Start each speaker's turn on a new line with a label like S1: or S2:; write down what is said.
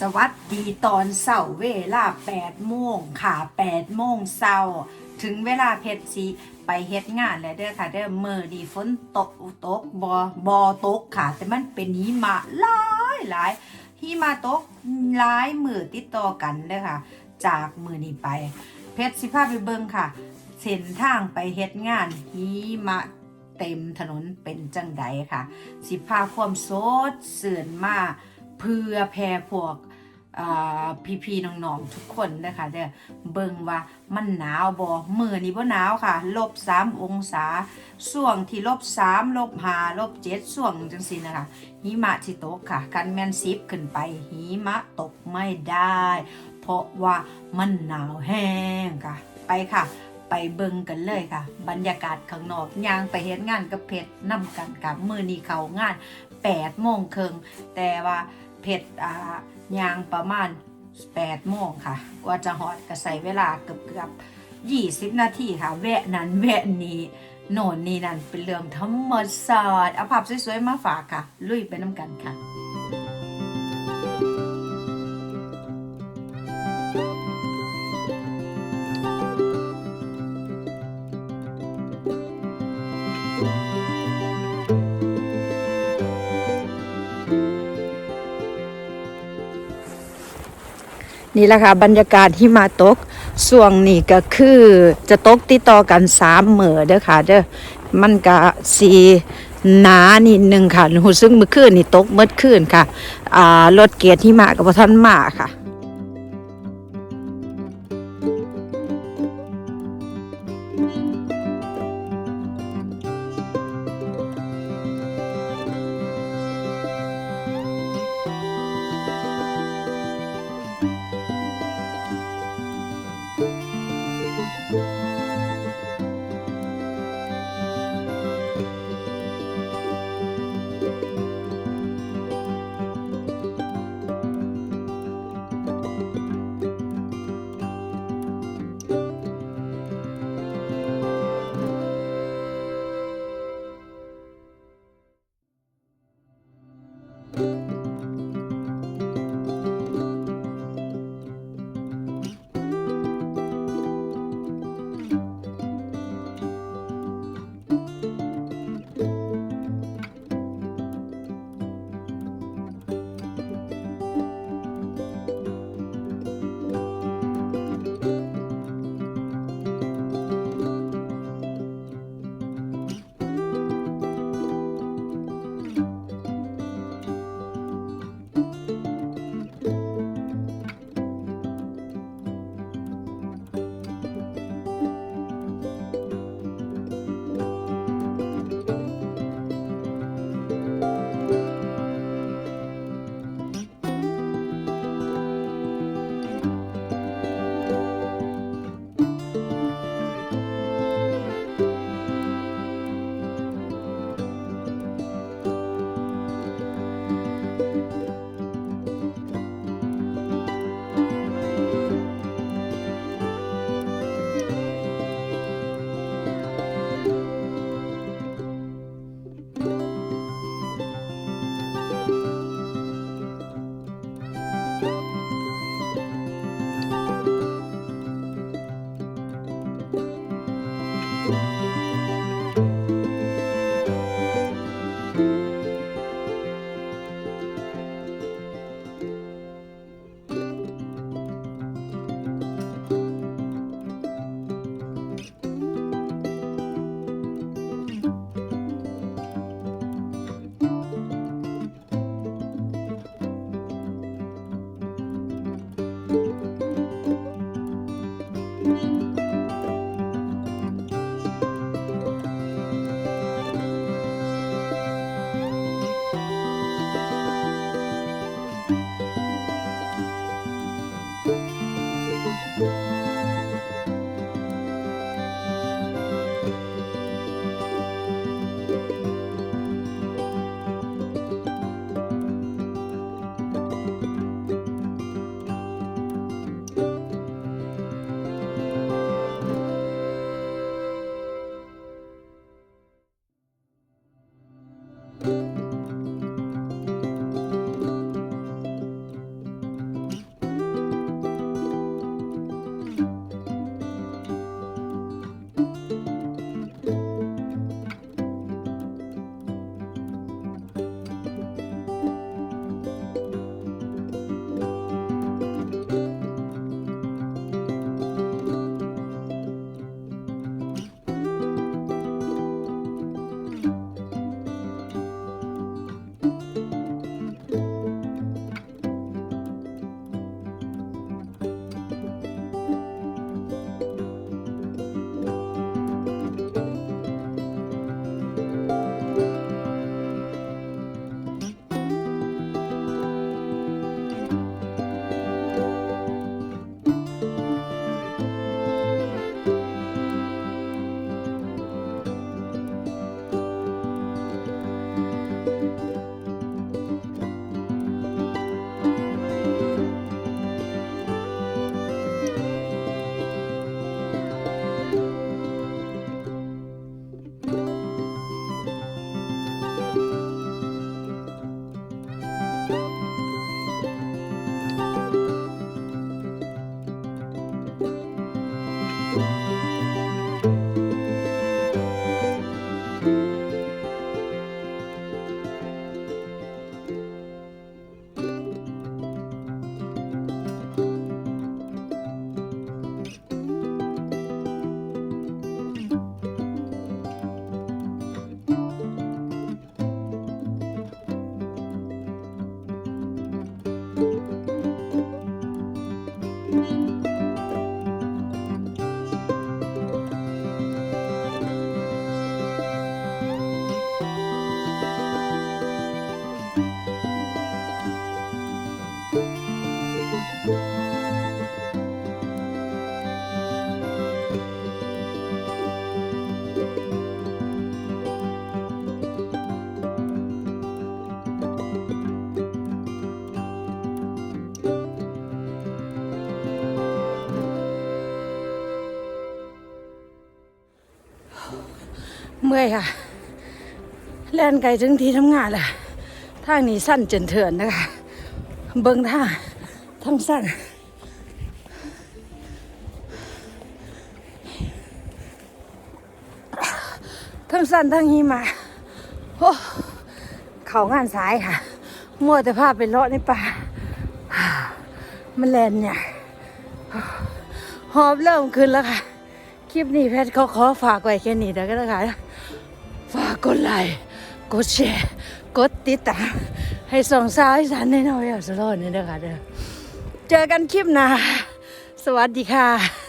S1: สวัสดีตอนเสาร์เวลา8โมงค่ะ8โมงเช้าถึงเวลาเพชรสีไปเฮ็ดงานแล้วเด้อค่ะเด้อเมื่อดีฝนตกตกบอบอตกค่ะ แต่มันเป็นหิมะหลายหลายหิมะตกหลายมือติดต่อกันเด้อค่ะ จากมือนี้ไป เพชรสิพาไปเบิ่งค่ะเส้นทางไปเฮ็ดงานหิมะเต็มถนนเป็นจังใดค่ะ สิพาความโสดเสื่อนมา เพื่อแพร่พวกอ่าพี่ๆน้องๆทุกคนนะคะเด้อเบิ่งว่ามันหนาวบ่มือนี้บ่หนาวค่ะลบ3องศาช่วงที่ลบ3ลบ5ลบ7ช่วงจังซี่นะคะหิมะสิตกค่ะกันแม่น10ขึ้นไปหิมะตกไม่ได้ เพราะว่ามันหนาวแห้งค่ะ ไปค่ะ ไปเบิ่งกันเลยค่ะ บรรยากาศข้างนอกยางไปเฮ็ดงานกับเพชรนํกันกับมือนี้เขางาน8โมงครึ่งแต่ว่า เพชรอ่ายางประมาณ8โมงค่ะ กว่าจะหอดก็ใส่เวลาเกือบเกือบ20 นาทีค่ะ แวะนั้นแวะนี้โน่นนี่นั่นเป็นเรื่องธรรมดาสอดเอาภาพสวยๆมาฝากค่ะ ลุยไปน้ำกันค่ะ นี่แหละค่ะบรรยากาศที่มาตกช่วงนี้ก็คือจะตกติดต่อกันสามเหมือเด้อค่ะเด้อมันก็สีหนานิดนึงค่ะหูซึ่งเมื่อคืนนี่ตกเมื่อคืนค่ะอ่ารถเกียร์ที่มากับท่านมาค่ะ
S2: เมื่
S1: อยค่ะ แล่นไกลถึงที่ทำงานแหละทางนี้สั้นจนเถื่อนนะคะ เบิ้งท่าทั้งสั้น ทั้งสั้นทั้งหิมะโอ้เขางานสายค่ะ มัวแต่พาพไปเลาะในป่ามันแลนเนี่ย หอบเริ่มขึ้นแล้วค่ะ ลิปนี้แพทย์เขาขอฝากไว้แค่นี้เดี๋ยวก็แล้วกันฝากกดไลค์กดแชร์กดติดตามให้ส่องสาวอีสานในน้อยๆเอาสโลดนี่เด้อค่ะเด้อเจอกันคลิปหน้าสวัสดีค่ะ